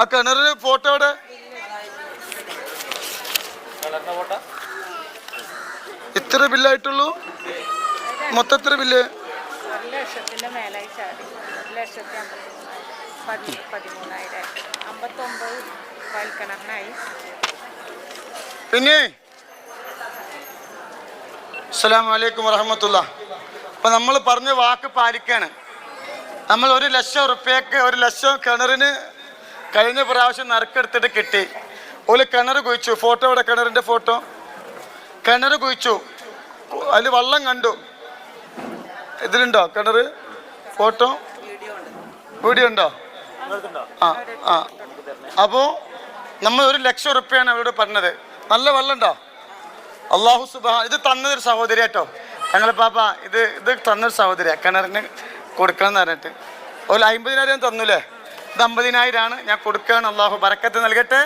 ആ കിണറിന് ഫോട്ടോ എവിടെ? ഇത്ര ബില്ലായിട്ടുള്ളൂ? മൊത്തം എത്ര ബില്ല്? പിന്നെ? അസ്സലാമു അലൈക്കും വറഹമത്തുള്ള അപ്പൊ നമ്മൾ പറഞ്ഞ വാക്ക് പാലിക്കാണ്. നമ്മൾ ഒരു ലക്ഷം ഉറുപ്പ്യക്ക് ഒരു ലക്ഷം കിണറിന് കഴിഞ്ഞ പ്രാവശ്യം നറുക്കെടുത്തിട്ട് കിട്ടി. ഒരു കിണർ കുഴിച്ചു. ഫോട്ടോ ഇവിടെ കിണറിന്റെ ഫോട്ടോ. കിണർ കുഴിച്ചു. അതിൽ വള്ളം കണ്ടു. ഇതിലുണ്ടോ കിണർ ഫോട്ടോ? വീഡിയോ ഉണ്ടോ ആ ആ. അപ്പോൾ നമ്മൾ ഒരു ലക്ഷം ഉറുപ്പ്യാണ് അവരോട് പറഞ്ഞത്. നല്ല വെള്ളം ഉണ്ടോ അള്ളാഹു സുബാ ഇത് തന്നതൊരു സഹോദരി കേട്ടോ ഞങ്ങളെ പാപ്പ ഇത് ഇത് തന്നൊരു സഹോദരിയാണ് കിണറിന് കൊടുക്കണം എന്ന് പറഞ്ഞിട്ട്. ഒരു അമ്പതിനായിരം തന്നുല്ലേ ഇത് അമ്പതിനായിരമാണ് ഞാൻ കൊടുക്കുകയാണ്. അള്ളാഹു ബറക്കത്ത് നൽകട്ടെ.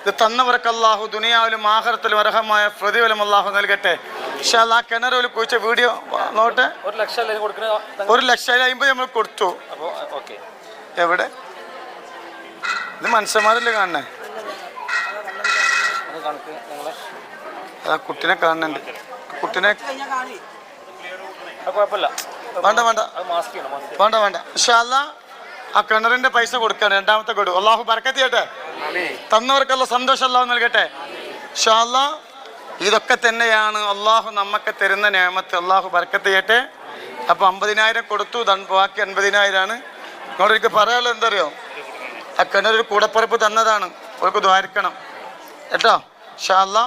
ഇത് തന്നവർക്ക് അള്ളാഹു ദുനിയാവിലും ആഹാരത്തിലും അർഹമായ പ്രതിഫലം അള്ളാഹു നൽകട്ടെ. പക്ഷെ ആ കിണർ ഒരു കുഴിച്ച വീഡിയോ നോട്ടെ ഒരു ലക്ഷം അല്ലേ ഒരു ലക്ഷം അമ്പത് നമ്മൾ കൊടുത്തു. എവിടെ? ഇത് മനുഷ്യന്മാരല്ലേ കാണണേ അതാ ആ കുട്ടിനെ കാണുന്നുണ്ട്. കുട്ടിനെ വേണ്ട വേണ്ട വേണ്ട. അത് വേണ്ട വേണ്ട. ഇൻഷാല്ല ആ കിണറിന്റെ പൈസ കൊടുക്കാണ്. രണ്ടാമത്തെ കൊടു അള്ളാഹു ബർക്കത്ത് ചെയ്യട്ടെ. തന്നവർക്കുള്ള സന്തോഷം അല്ലാഹു നൽകട്ടെ. ഇതൊക്കെ തന്നെയാണ് അള്ളാഹു നമുക്ക് തരുന്ന നിയമത്ത് അള്ളാഹു ബർക്കത്ത് ചെയ്യട്ടെ. അപ്പൊ അമ്പതിനായിരം കൊടുത്തു. ബാക്കി അൻപതിനായിരമാണ് നിങ്ങളുടെ എനിക്ക് പറയാനുള്ളത് എന്തറിയോ? ആ കിണറൊരു കൂടപ്പറപ്പ് തന്നതാണ്. അവർക്ക് ദ്വാരിക്കണം കേട്ടോ? ഷാല്ല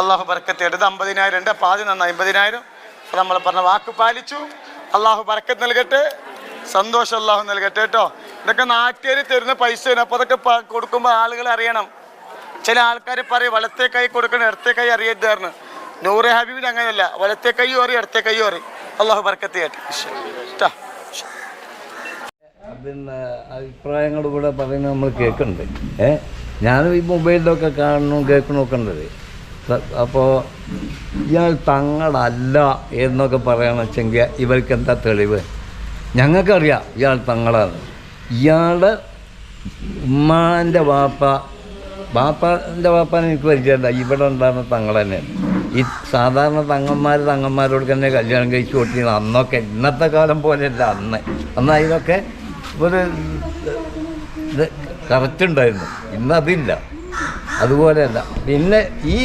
അള്ളാഹു ബർക്കത്ത് ചെയ്യട്ടെ. ഇത് അമ്പതിനായിരം ഉണ്ട് അപ്പൊ ആദ്യം നന്ന അമ്പതിനായിരം. നമ്മൾ പറഞ്ഞ വാക്ക് പാലിച്ചു. അള്ളാഹു ബർക്കത്ത് നൽകട്ടെ. സന്തോഷം അള്ളാഹു നൽകട്ടെ കേട്ടോ. ഇതൊക്കെ നാട്ടുകാർ തരുന്ന പൈസയാണ് അപ്പോൾ അതൊക്കെ കൊടുക്കുമ്പോ കൊടുക്കുമ്പോൾ ആളുകൾ അറിയണം. ചില ആൾക്കാർ പറയും വലത്തെ കൈ കൊടുക്കണം ഇടത്തെ കൈ അറിയരുതായിരുന്നു നൂറെ ഹബീബിന് അങ്ങനെയല്ല. വലത്തെ കൈയും അറിയും ഇടത്തെ കൈയും അറിയും അള്ളാഹു ബർക്കത്ത് പിന്നെ അഭിപ്രായങ്ങൾ ഇവിടെ പറയുന്നത് നമ്മൾ കേൾക്കുന്നുണ്ട് ഏ? ഞാനും ഈ മൊബൈലിലൊക്കെ കാണണം കേൾക്കണമൊക്കെ ഉണ്ടത് അപ്പോൾ ഇയാൾ തങ്ങളല്ല എന്നൊക്കെ പറയണമെന്ന് ഇവർക്ക് എന്താ തെളിവ്? ഞങ്ങൾക്കറിയാം ഇയാൾ തങ്ങളാണ്. ഇയാളുടെ ഉമ്മാന്റെ വാപ്പ വാപ്പാന്റെ വാപ്പാനെ എനിക്ക് പരിചയമില്ല. ഇവിടെ ഉണ്ടാകുന്ന തങ്ങൾ തന്നെയാണ് ഈ സാധാരണ തങ്ങന്മാർ തങ്ങന്മാരോട് തന്നെ കല്യാണം കഴിച്ചു കൊട്ടിയത് അന്നൊക്കെ ഇന്നത്തെ കാലം പോലെയല്ല അന്ന്. അന്ന് അതിനൊക്കെ ഒരു ഇത് കറക്റ്റ് ഉണ്ടായിരുന്നു. ഇന്നതില്ല അതുപോലെയല്ല. പിന്നെ ഈ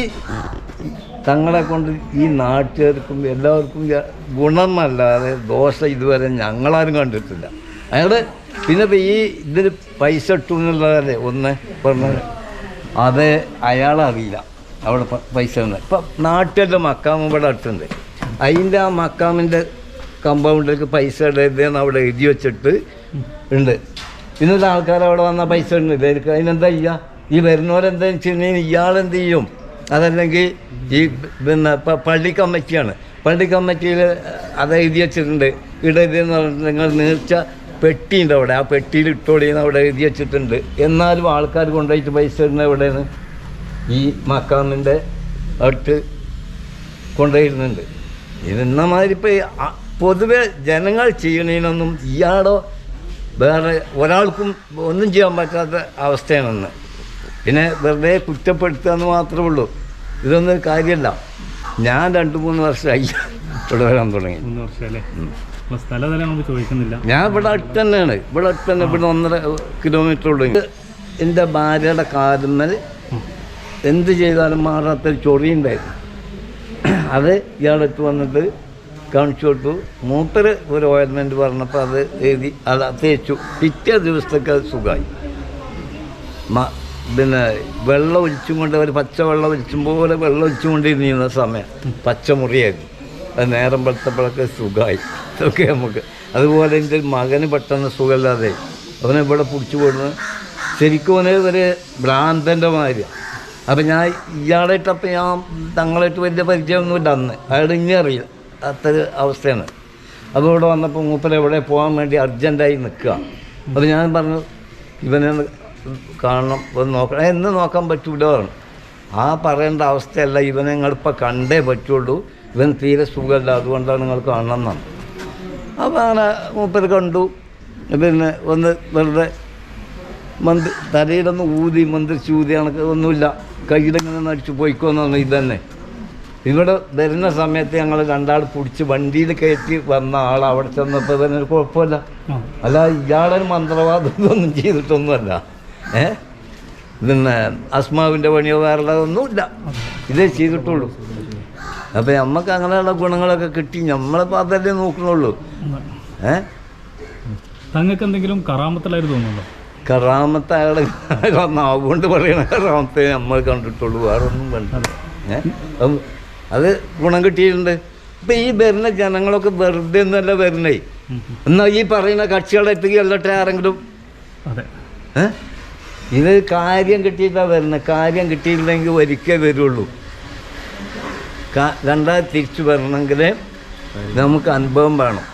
തങ്ങളെ കൊണ്ട് ഈ നാട്ടുകാർക്കും എല്ലാവർക്കും ഗുണമല്ലാതെ ദോഷം ഇതുവരെ ഞങ്ങളാരും കണ്ടിട്ടില്ല. അയാൾ പിന്നെ ഈ ഇതിന് പൈസ ഇട്ടു എന്നുള്ളതല്ലേ ഒന്ന് പറഞ്ഞത് അത് അയാളറിയില്ല. അവിടെ പൈസ ഉണ്ട് ഇപ്പം നാട്ടിലെ മക്കാം ഇവിടെ അടുത്തുണ്ട്. അതിന്റെ ആ മക്കാമിന്റെ കമ്പൗണ്ടിലേക്ക് പൈസ ഇടരുതെന്ന് അവിടെ എഴുതി വെച്ചിട്ട് ഉണ്ട്. ഇന്നത്തെ ആൾക്കാർ അവിടെ വന്ന പൈസ ഉണ്ട് അതിനെന്താ ചെയ്യുക ഈ വരുന്നവരെന്താ കഴിഞ്ഞാൽ ഇയാളെന്ത് ചെയ്യും അതല്ലെങ്കിൽ ഈ പിന്നെ പള്ളി കമ്മിറ്റിയാണ്. പള്ളി കമ്മിറ്റിയിൽ അത് എഴുതി വെച്ചിട്ടുണ്ട്. ഇടരുതെന്ന് പറഞ്ഞിട്ട് നിങ്ങൾ നീർച്ച പെട്ടിയുണ്ട് അവിടെ. ആ പെട്ടിയിൽ ഇട്ടോളിന്ന് അവിടെ എഴുതി വെച്ചിട്ടുണ്ട്. എന്നാലും ആൾക്കാർ കൊണ്ടുപോയിട്ട് പൈസ ഇടുന്ന എവിടെയാണ്? ഈ മക്കാമിന്റെ അടുത്ത് കൊണ്ടുപോയിരുന്നുണ്ട്. ഇതെന്ന മാതിരി ഇപ്പം പൊതുവെ ജനങ്ങൾ ചെയ്യണതിനൊന്നും ഇയാളോ വേറെ ഒരാൾക്കും ഒന്നും ചെയ്യാൻ പറ്റാത്ത അവസ്ഥയാണെന്ന്. പിന്നെ വെറുതെ കുറ്റപ്പെടുത്തുക എന്ന് മാത്രമേ ഉള്ളൂ. ഇതൊന്നും കാര്യമല്ല. ഞാൻ രണ്ട് മൂന്ന് വർഷമായി ഇവിടെ വരാൻ തുടങ്ങി. മൂന്ന് വർഷം അല്ലേ ഞാൻ ഇവിടെ അടുത്ത് തന്നെയാണ്. ഇവിടെ അടുത്ത് തന്നെ ഇവിടെ ഒന്നര കിലോമീറ്റർ ഉള്ളു. എന്റെ ഭാര്യയുടെ കാലുമ്മൽ എന്ത് ചെയ്താലും മാറാത്തൊരു ചൊറിയുണ്ടായിരുന്നു അത് ഇയാളെടുത്ത് വന്നിട്ട് കാണിച്ചു കൊടുത്തു. മൂപ്പര് ഒരു ഓയിൽമെന്റ് പറഞ്ഞപ്പോൾ അത് എഴുതി അത് തേച്ചു. പിറ്റേ ദിവസത്തേക്ക് അത് സുഖമായി. പിന്നെ വെള്ളം ഒഴിച്ചും കൊണ്ട് ഒരു പച്ച വെള്ളം ഒഴിച്ചും പോലെ വെള്ളം ഒഴിച്ചുകൊണ്ടിരുന്ന സമയം പച്ചമുറിയായിരുന്നു. അത് നേരം വെളുത്തപ്പോഴൊക്കെ സുഖമായി. ഇതൊക്കെ നമുക്ക്. അതുപോലെ എന്റെ മകന് പെട്ടെന്ന് സുഖമില്ലാതെ അവനെ ഇവിടെ പിടിച്ചു കൊടുന്ന് ശരിക്കും അവനെ ഒരു ഭ്രാന്തന്റെ മാതിരിയാണ് അപ്പം ഞാൻ ഇയാളായിട്ടപ്പം ഞാൻ തങ്ങളായിട്ട് വലിയ പരിചയമൊന്നുമില്ല അന്ന്. അയാൾ ഇനി അറിയില്ല. അത്ര അവസ്ഥയാണ്. അപ്പോൾ ഇവിടെ വന്നപ്പോൾ മൂപ്പര് എവിടെ പോകാൻ വേണ്ടി അർജന്റായി നിൽക്കുക. അപ്പോൾ ഞാൻ പറഞ്ഞു ഇവനെ കാണണം. ഒന്ന് നോക്കണം. എന്ന് നോക്കാൻ പറ്റൂല. പറഞ്ഞു. ആ പറയേണ്ട അവസ്ഥയല്ല. ഇവനെ നിങ്ങളിപ്പോൾ കണ്ടേ പറ്റുള്ളൂ. ഇവൻ തീരെ സുഖമല്ല. അതുകൊണ്ടാണ് നിങ്ങൾ കാണണം എന്നാണ്. അപ്പോൾ അങ്ങനെ മൂപ്പര് കണ്ടു. പിന്നെ ഒന്ന് വെറുതെ മന്ത്രി തലയിലൊന്ന് ഊതി മന്ത്രിച്ച് ഊതി കണക്ക് ഒന്നുമില്ല. കയ്യിലിങ്ങനെ നടിച്ച് പോയിക്കോന്നു ഇതന്നെ. ഇവിടെ വരുന്ന സമയത്ത് ഞങ്ങൾ രണ്ടാൾ പിടിച്ച് വണ്ടിയിൽ കയറ്റി വന്ന ആൾ അവിടെ ചെന്നപ്പോൾ തന്നെ ഒരു കുഴപ്പമില്ല. അല്ല ഇയാളൊരു മന്ത്രവാദം ഇതൊന്നും ചെയ്തിട്ടൊന്നുമല്ല. ഏ? പിന്നെ അസ്മാവിന്റെ പണിയോ വേറെ ഒന്നുമില്ല ഇതേ ചെയ്തിട്ടുള്ളൂ. അപ്പം നമുക്ക് അങ്ങനെയുള്ള ഗുണങ്ങളൊക്കെ കിട്ടി നമ്മളിപ്പോൾ അതല്ലേ നോക്കണുള്ളൂ. ഏ? തങ്ങൾക്ക് എന്തെങ്കിലും കറാമത്തലായിട്ട് തോന്നുന്നുണ്ടോ? കറാമത്തെ അയാളെ നാവുകൊണ്ട് പറയണ കറാമത്തെ നമ്മൾ കണ്ടിട്ടുള്ളൂ വേറെ ഒന്നും കണ്ടില്ല ഏ? അത് ഗുണം കിട്ടിയിട്ടുണ്ട്. ഇപ്പം ഈ വരുന്ന ജനങ്ങളൊക്കെ വെറുതെ ഒന്നല്ല വരുന്നേ. എന്നാൽ ഈ പറയുന്ന കക്ഷികളെ എത്തുകയല്ലട്ടെ ആരെങ്കിലും അതെ. ഏ? ഇത് കാര്യം കിട്ടിയിട്ടാണ് വരുന്നത് കാര്യം കിട്ടിയില്ലെങ്കിൽ ഒരിക്കേ വരുള്ളൂ. രണ്ടാമത് തിരിച്ചു വരണമെങ്കിൽ നമുക്ക് അനുഭവം വേണം.